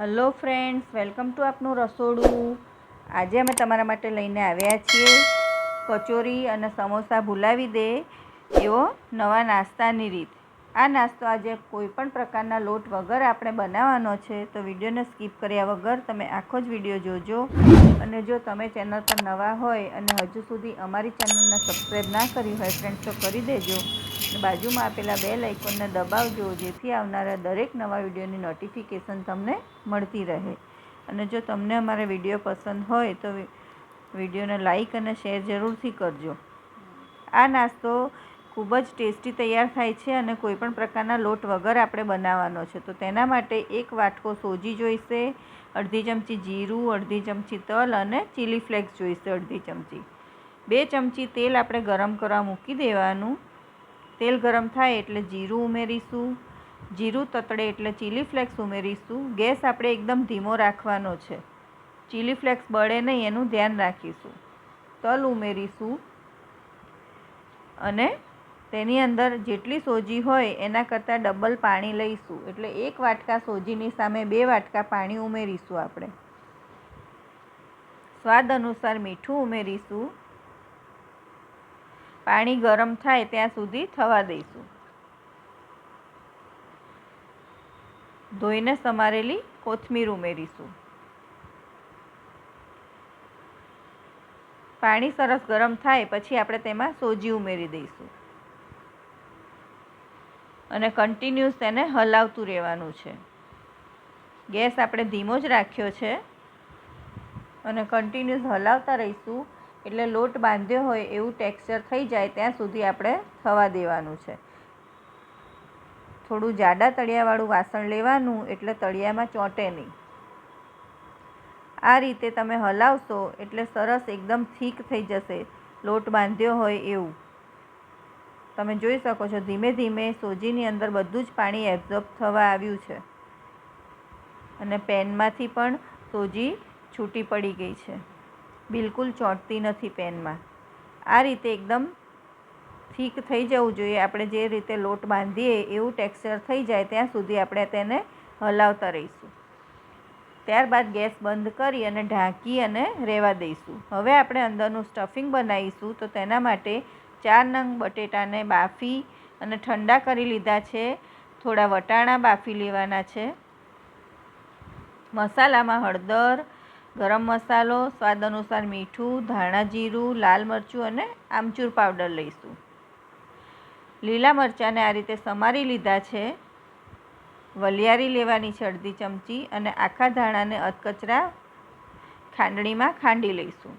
Hello friends, welcome to આપનું રસોડું. આજે અમે તમારા માટે લઈને આવ્યા છીએ કચોરી અને સમોસા ભૂલાવી દે એવો નવા નાસ્તાની રીત. આ નાસ્તો આજે કોઈપણ પ્રકારના લોટ વગર આપણે બનાવવાનો છે તો વિડીયોને સ્કીપ કર્યા વગર તમે આખો જ વીડિયો જોજો. અને જો તમે ચેનલ પર નવા હોય અને હજુ સુધી અમારી ચેનલને સબસ્ક્રાઈબ ના કરી હોય ફ્રેન્ડ્સ, તો કરી દેજો. બાજુમાં આપેલા બે આઇકોનને દબાવજો, જેથી આવનારા દરેક નવા વિડીયોની નોટિફિકેશન તમને મળતી રહે. અને જો તમને અમારા વીડિયો પસંદ હોય તો વિડીયોને લાઇક અને શેર જરૂરથી કરજો. આ નાસ્તો ખૂબ જ ટેસ્ટી તૈયાર થાય છે અને કોઈપણ પ્રકારના લોટ વગર આપણે બનાવવાનો છે. તો તેના માટે એક વાટકો સોજી જોઈશે, અડધી ચમચી જીરું, અડધી ચમચી તલ અને ચીલી ફ્લેક્સ જોઈશે અડધી ચમચી. બે ચમચી તેલ આપણે ગરમ કરવા મૂકી દેવાનું. તેલ ગરમ થાય એટલે જીરું ઉમેરીશું. જીરું તતડે એટલે ચીલી ફ્લેક્સ ઉમેરીશું. ગેસ આપણે એકદમ ધીમો રાખવાનો છે. ચીલી ફ્લેક્સ બળે નહીં, એનું ધ્યાન રાખીશું. તલ ઉમેરીશું. અને તેની અંદર જેટલી સોજી હોય, એના કરતાં ડબલ પાણી લઈશું. એટલે એક વાટકા સોજીની સામે બે વાટકા પાણી ઉમેરીશું આપણે. સ્વાદ અનુસાર મીઠું ઉમેરીશું. પાણી ગરમ થાય ત્યાં સુધી થવા દઈશું. ધોઈને સમારેલી કોથમીર ઉમેરીશું. પાણી સરસ ગરમ થાય પછી આપણે તેમાં સોજી ઉમેરી દઈશું. અને કન્ટિન્યુઅસ તેને હલાવતું રહેવાનું છે. ગેસ આપણે ધીમો જ રાખ્યો છે. અને કન્ટિન્યુઅસ હલાવતા રહીશું. એટલે લોટ બાંધ્યો હોય એવું ટેક્સચર થઈ જાય ત્યાં સુધી આપણે થવા દેવાનું છે. થોડું જાડા તળિયાવાળું વાસણ લેવાનું એટલે તળિયામાં ચોંટે નહીં. આ રીતે તમે હલાવશો એટલે સરસ એકદમ થીક થઈ જશે લોટ બાંધ્યો હોય એવું. તમે જોઈ શકો છો ધીમે ધીમે સોજીની અંદર બધું જ પાણી એબ્ઝોર્બ થવા આવ્યું છે. અને પેનમાંથી પણ સોજી છૂટી પડી ગઈ છે. બિલકુલ ચોંટતી નથી પેનમાં. આ રીતે એકદમ થીક થઈ જવું જોઈએ. આપણે જે રીતે લોટ બાંધીએ એવું ટેક્સચર થઈ જાય ત્યાં સુધી આપણે તેને હલાવતા રહીશું. ત્યારબાદ ગેસ બંધ કરી અને ઢાંકી અને રહેવા દઈશું. હવે આપણે અંદરનું સ્ટફિંગ બનાવીશું તો તેના માટે ચાર નંગ બટેટાને બાફી અને ઠંડા કરી લીધા છે. થોડા વટાણા બાફી લેવાના છે. મસાલામાં હળદર ગરમ મસાલો, સ્વાદ અનુસાર મીઠું, ધાણા જીરું, લાલ મરચું અને આમચૂર પાવડર લઈશું. લીલા મરચાંને આ રીતે સમારી લીધા છે. વલિયારી લેવાની છે અડધી ચમચી અને આખા ધાણાને અધકચરા ખાંડણીમાં ખાંડી લઈશું.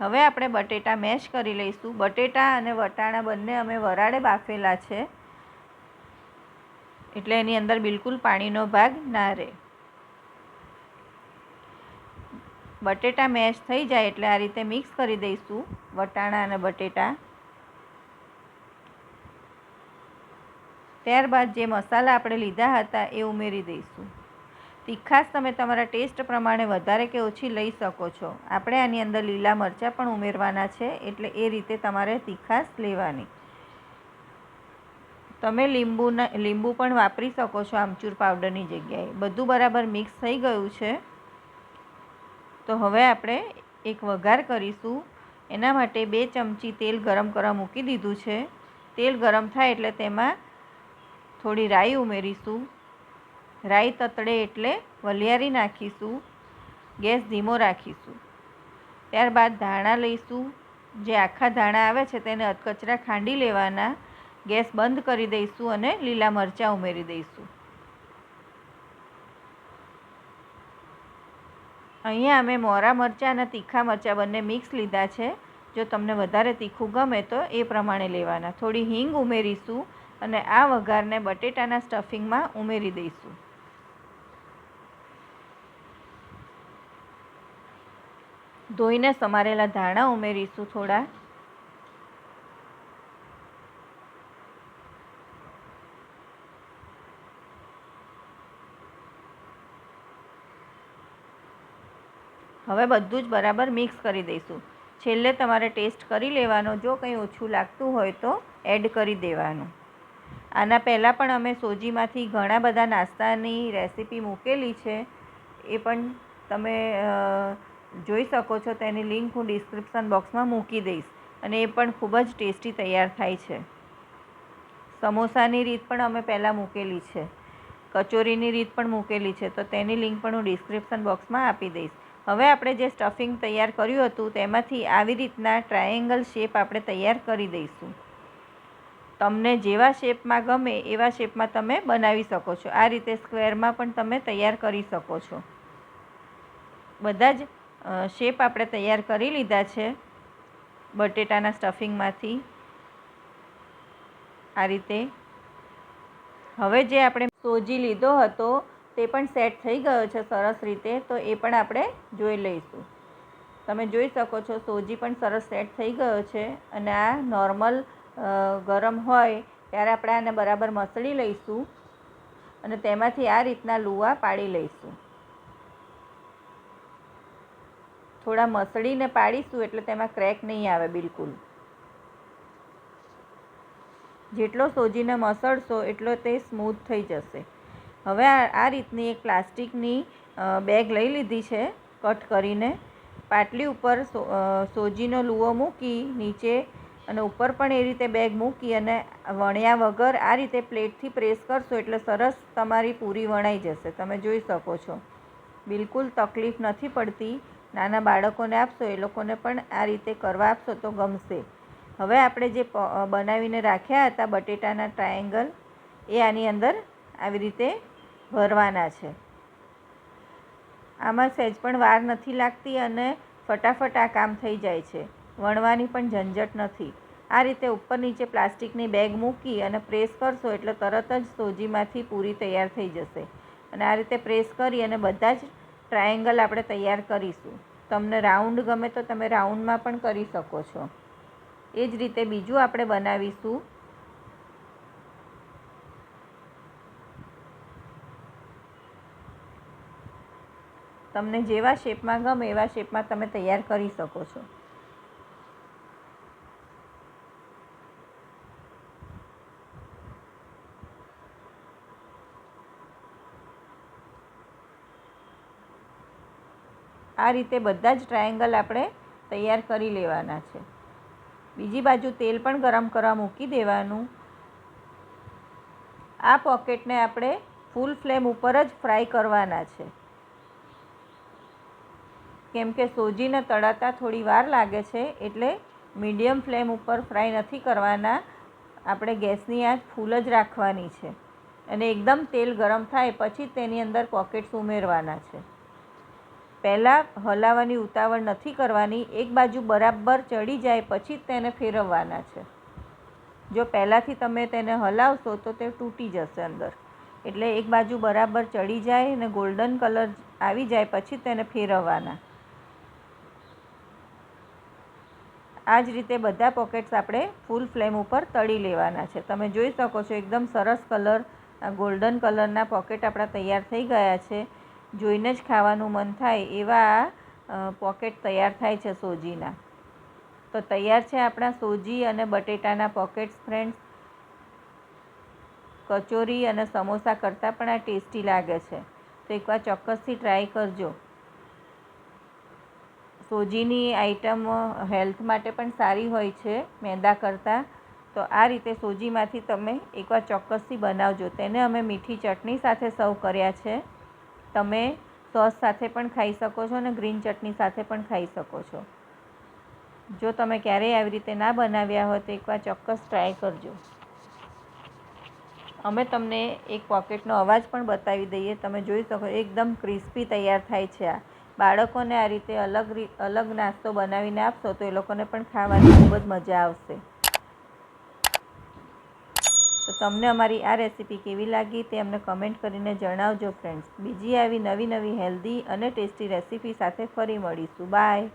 હવે આપણે બટેટા મેશ કરી લઈશું. બટેટા અને વટાણા બંને અમે વરાળે બાફેલા છે. એટલે એની અંદર બિલકુલ પાણીનો ભાગ ના રહે. બટેટા મેશ થઈ જાય એટલે આ રીતે મિક્સ કરી દઈશું વટાણા અને બટેટા. ત્યારબાદ જે મસાલા આપણે લીધા હતા એ ઉમેરી દઈશું. તીખાશ તમે તમારા ટેસ્ટ પ્રમાણે વધારે કે ઓછી લઈ શકો છો. આપણે આની અંદર લીલા મરચાં પણ ઉમેરવાના છે એટલે એ રીતે તમારે તીખાશ લેવાની. તમે લીંબુના લીંબુ પણ વાપરી શકો છો આમચૂર પાવડરની જગ્યાએ. બધું બરાબર મિક્સ થઈ ગયું છે. તો હવે આપણે એક વઘાર કરીશું. એના માટે બે ચમચી તેલ ગરમ કરવા મૂકી દીધું છે. તેલ ગરમ થાય એટલે તેમાં થોડી રાઈ ઉમેરીશું. રાઈ તતડે એટલે વલિયારી નાખીશું. ગેસ ધીમો રાખીશું. ત્યારબાદ ધાણા લઈશું. જે આખા ધાણા આવે છે તેને અધકચરા ખાંડી લેવાના. ગેસ બંધ કરી દઈશું અને લીલા મરચાં ઉમેરી દઈશું. અહીંયા અમે મોરા મરચાં અને તીખા મરચાં બંને મિક્સ લીધા છે. જો તમને વધારે તીખું ગમે તો એ પ્રમાણે લેવાના. થોડી હિંગ ઉમેરીશું અને આ વઘારને બટેટાના સ્ટફિંગમાં ઉમેરી દઈશું. ધોઈને સમારેલા ધાણા ઉમેરીશું થોડા. હવે બધું જ બરાબર મિક્સ કરી દઈશું. છેલ્લે તમારે ટેસ્ટ કરી લેવાનો. જો કંઈ ઓછું લાગતું હોય તો એડ કરી દેવાનું. આના પહેલાં પણ અમે સોજીમાંથી ઘણા બધા નાસ્તાની રેસીપી મૂકેલી છે. એ પણ તમે જોઈ શકો છો. તેની લિંક હું ડિસ્ક્રિપ્શન બોક્સમાં મૂકી દઈશ. અને એ પણ ખૂબ જ ટેસ્ટી તૈયાર થાય છે. સમોસાની રીત પણ અમે પહેલાં મૂકેલી છે. કચોરીની રીત પણ મૂકેલી છે. તો તેની લિંક પણ હું ડિસ્ક્રિપ્શન બોક્સમાં આપી દઈશ. હવે આપણે જે સ્ટફિંગ તૈયાર કર્યું હતું તેમાંથી આવી રીતના ટ્રાયેંગલ શેપ આપણે તૈયાર કરી દઈશું. તમને જેવા શેપમાં ગમે એવા શેપમાં તમે બનાવી શકો છો. આ રીતે સ્ક્વેરમાં પણ તમે તૈયાર કરી શકો છો. બધા જ શેપ આપણે તૈયાર કરી લીધા છે બટેટાના સ્ટફિંગમાંથી આ રીતે. હવે જે આપણે સોજી લીધો હતો તે પણ સેટ થઈ ગયો છે સરસ રીતે, તો એ પણ આપણે જોઈ લઈશું. તમે જોઈ શકો છો, સોજી પણ સરસ સેટ થઈ ગયો છે અને આ નોર્મલ ગરમ હોય ત્યારે આપણે આને બરાબર મસળી લઈશું અને તેમાંથી આ રીતના લુવા પાડી લઈશું. થોડા મસળીને પાડીશું એટલે તેમાં ક્રેક નહીં આવે બિલકુલ. જેટલો સોજીને મસળશો એટલો તે સ્મૂથ થઈ જશે. હવે આ રીતની એક પ્લાસ્ટિકની બેગ લઈ લીધી છે, કટ કરીને. પાટલી ઉપર સોજીનો લૂવો મૂકી, નીચે અને ઉપર પણ એ રીતે બેગ મૂકી અને વણ્યા વગર આ રીતે પ્લેટથી પ્રેસ કરશો એટલે સરસ તમારી પૂરી વણાઈ જશે. તમે જોઈ શકો છો. બિલકુલ તકલીફ નથી પડતી. નાના બાળકોને આપશો, એ લોકોને પણ આ રીતે કરવા આપશો તો ગમશે. હવે આપણે જે બનાવીને રાખ્યા હતા બટેટાના ટ્રાયેંગલ એ આની અંદર આવી રીતે ભરવાના છે. આમાં સહેજ પણ વાર નથી લાગતી અને ફટાફટ આ કામ થઈ જાય છે. વણવાની પણ ઝંઝટ નથી. આ રીતે ઉપર નીચે પ્લાસ્ટિકની બેગ મૂકી અને પ્રેસ કરશો એટલે તરત જ સોજીમાંથી પૂરી તૈયાર થઈ જશે. અને આ રીતે પ્રેસ કરી અને બધા જ ટ્રાયેંગલ આપણે તૈયાર કરીશું. તમને રાઉન્ડ ગમે તો તમે રાઉન્ડમાં પણ કરી શકો છો. એ જ રીતે બીજું આપણે બનાવીશું તમને જેવા શેપમાં ગમે એવા શેપમાં તમે તૈયાર કરી શકો છો. આ રીતે બધા જ ટ્રાયેંગલ આપણે તૈયાર કરી લેવાના છે. બીજી બાજુ તેલ પણ ગરમ કરવા મૂકી દેવાનું. આ પોકેટને આપણે ફૂલ ફ્લેમ ઉપર જ ફ્રાય કરવાના છે. કેમ કે સોજીને તળાતા થોડી વાર લાગે છે એટલે મીડિયમ ફ્લેમ ઉપર ફ્રાય નથી કરવાના. આપણે ગેસની આંચ ફૂલ જ રાખવાની છે અને એકદમ તેલ ગરમ થાય પછી તેની અંદર પોકેટ્સ ઉમેરવાના છે. પહેલાં હલાવવાની ઉતાવળ નથી કરવાની, એક બાજુ બરાબર ચડી જાય પછી જ તેને ફેરવવાના છે. જો પહેલાંથી તમે તેને હલાવશો તો તે તૂટી જશે અંદર. એટલે એક બાજુ બરાબર ચડી જાય અને ગોલ્ડન કલર આવી જાય પછી તેને ફેરવવાના. આ જ રીતે બધા પોકેટ્સ આપણે ફૂલ ફ્લેમ ઉપર તળી લેવાના છે. તમે જોઈ શકો છો એકદમ સરસ કલર ગોલ્ડન કલરના પોકેટ આપણા તૈયાર થઈ ગયા છે. જોઈને જ ખાવાનું મન થાય એવા પોકેટ તૈયાર થાય છે સોજીના. તો તૈયાર છે આપણા સોજી અને બટેટાના પોકેટ્સ ફ્રેન્ડ્સ કચોરી અને સમોસા કરતાં પણ આ ટેસ્ટી લાગે છે. તો એકવાર ચોક્કસથી ટ્રાય કરજો. સોજીની આઈટમ હેલ્થ માટે પણ સારી હોય છે, મેંદા કરતાં. તો આ રીતે સોજીમાંથી તમે એકવાર ચોક્કસથી બનાવજો. તેને અમે મીઠી ચટણી સાથે સર્વ કર્યા છે. તમે સોસ સાથે પણ ખાઈ શકો છો અને ગ્રીન ચટણી સાથે પણ ખાઈ શકો છો. જો તમે ક્યારેય આવી રીતે ના બનાવ્યા હોય તો એકવાર ચોક્કસ ટ્રાય કરજો. અમે તમને એક પોકેટનો અવાજ પણ બતાવી દઈએ. તમે જોઈ શકો, એકદમ ક્રિસ્પી તૈયાર થાય છે આ. બાળકોને આ રીતે અલગ અલગ નાસ્તો બનાવીને આપશો તો એ લોકોને પણ ખાવાની ખૂબ જ મજા આવશે. તો તમને અમારી આ રેસીપી કેવી લાગી તે અમને કમેન્ટ કરીને જણાવજો ફ્રેન્ડ્સ બીજી આવી નવી નવી હેલ્ધી અને ટેસ્ટી રેસીપી સાથે ફરી મળીશું. બાય